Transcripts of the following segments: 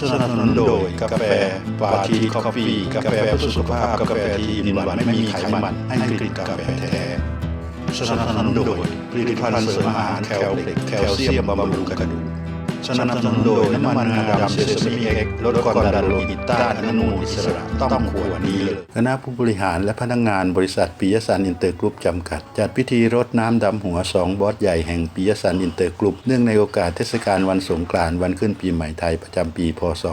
สนับสนุนโดยกาแฟปาทีคอฟฟี่กาแฟเพื่อสุขภาพกาแฟที่มีหวานไม่มีไขมันให้กลิ่นกาแฟแท้สนับสนุนโดยผลิตภัณฑ์เสริมอาหารแคลเล็กแคลเซียมบำรุงกระดูก สนับสนุนโดยน้ำมันงาดำเซซามิเอ็กลดความดันโลหิตต้านอนุมูลอิสระต้องขวดนี้เลยคณะผู้บริหารและพนักงานบริษัทปิยสันอินเตอร์กรุ๊ปจำกัด จัดพิธีรดน้ำดำหัวสองบอสใหญ่แห่งปิยสันอินเตอร์กรุ๊ปเนื่องในโอกาสเทศกาลวันสงกรานต์วันขึ้นปีใหม่ไทยประจำปี พศ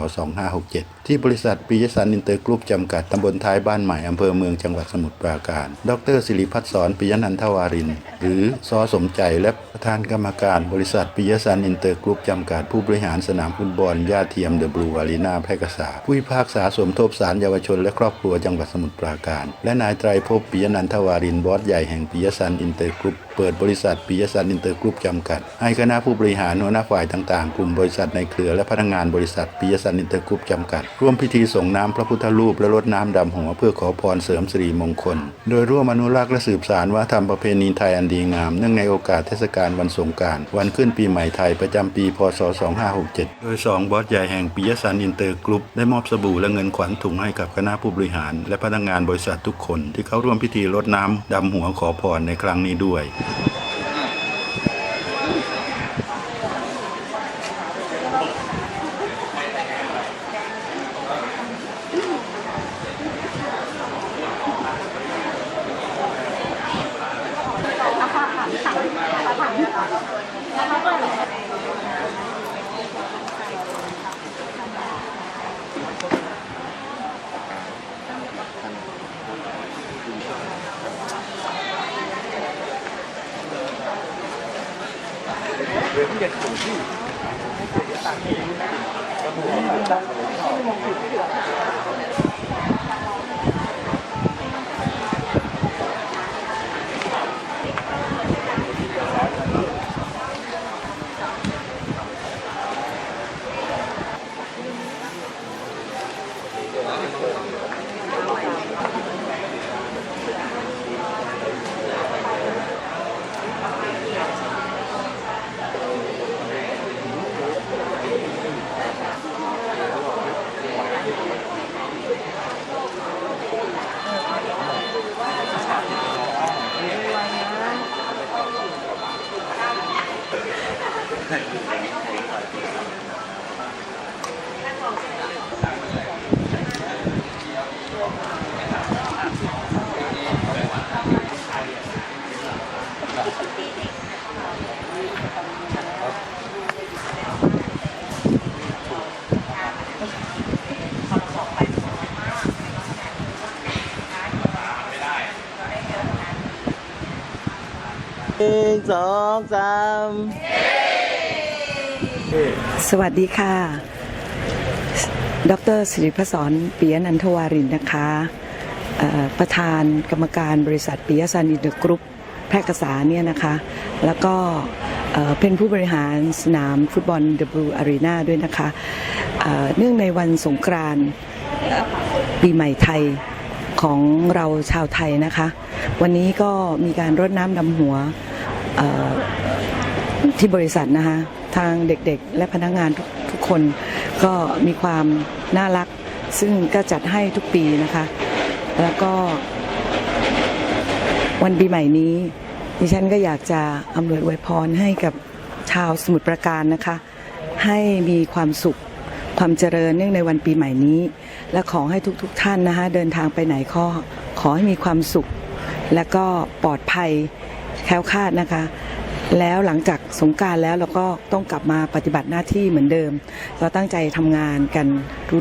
2567 ที่บริษัทปิยสันอินเตอร์กรุ๊ปจำกัดตำบลท้ายบ้านใหม่อำเภอเมืองจังหวัดสมุทรปราการ ดรศิริพัฒน์สอนปิยนันทวาริน หรือซอสมใจและประธานกรรมการบริษัทปิยสันอินเตอร์กรุ๊ปจำกัดผู้บริหารสนามฟุตบอลย่าเทียมเดอะบลูอารีนาแพร่กษา ผู้พิพากษาสมทบสารเยาวชนและครอบครัวจังหวัดสมุทรปราการ และนายไตรภพปิยนันทวารินบอสใหญ่แห่งปิยสันอินเตอร์กรุ๊ปเปิดบริษัทปิยสันอินเตอร์กรุ๊ปจำกัด ให้คณะผู้บริหารหัวหน้าฝ่ายต่างๆ กลุ่มบริษัทในเครือและพนักงานบริษัทปิยสันอินเตอร์กรุ๊ปจำกัด ร่วมพิธีส่งน้ำพระพุทธรูปและรดน้ำดำหัวเพื่อขอพรเสริมสิริมงคล โดยร่วมอนุรักษ์และสืบสานวัฒนธรรมประเพณีไทยอันดีงามเนื่องในโอกาสเทศกาลวันสงกรานต์วันขึ้นปีใหม่ไทยประจำปีพศ2567 โดย 2 บอสใหญ่แห่งปิยสันอินเตอร์กรุ๊ปได้มอบสบู่และเงินขวัญถุงให้กับคณะผู้บริหาร และพนักงานบริษัททุกคนที่เข้าร่วมพิธีรดน้ำดำหัวขอพรในครั้งนี้ด้วย เรื่องเด็กสูตรที่ต่างกันนะ สองสาม สวัสดีค่ะ ดรสิริพศรปิยนันทวารินนะคะ ประธานกรรมการบริษัทปิยสันอินเตอร์กรุ๊ปแพร่กษาเนี่ยนะคะ แล้วก็เป็นผู้บริหารสนามฟุตบอลเดบ l ูอารีนาด้วยนะคะ เนื่องในวันสงกรานต์ปีใหม่ไทยของเราชาวไทยนะคะ วันนี้ก็มีการรดน้ำดำหัวที่บริษัทนะคะ ทางเด็กๆ และพนักงานทุกทุกคนก็มีความน่ารัก ซึ่งก็จัดให้ทุกปีนะคะ แล้วก็ วันปีใหม่นี้ ดิฉันก็อยากจะอำนวยอวยพรให้กับชาวสมุทรปราการนะคะ ให้มีความสุขความเจริญเนื่องในวันปีใหม่นี้ และขอให้ทุกๆทท่านนะคะเดินทางไปไหนก็ขอให้มีความสุข และก็ปลอดภัยแคล้วคลาดนะคะ แล้วหลังจากสงกรารแล้วเราก็ต้องกลับมาปฏิบัติหน้าที่เหมือนเดิม เราตั้งใจทำงานกัน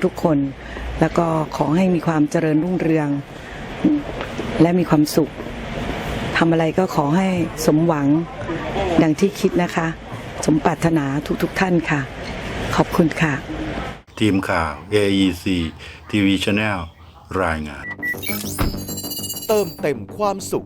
ทุกๆคน แล้วก็ขอให้มีความเจริญรุ่งเรือง และมีความสุขทำอะไรก็ขอให้สมหวังดังที่คิดนะคะ สมปรารถนาทุกๆท่านค่ะ ขอบคุณค่ะ ทีมข่าว AEC TV Channel รายงาน เติมเต็มความสุข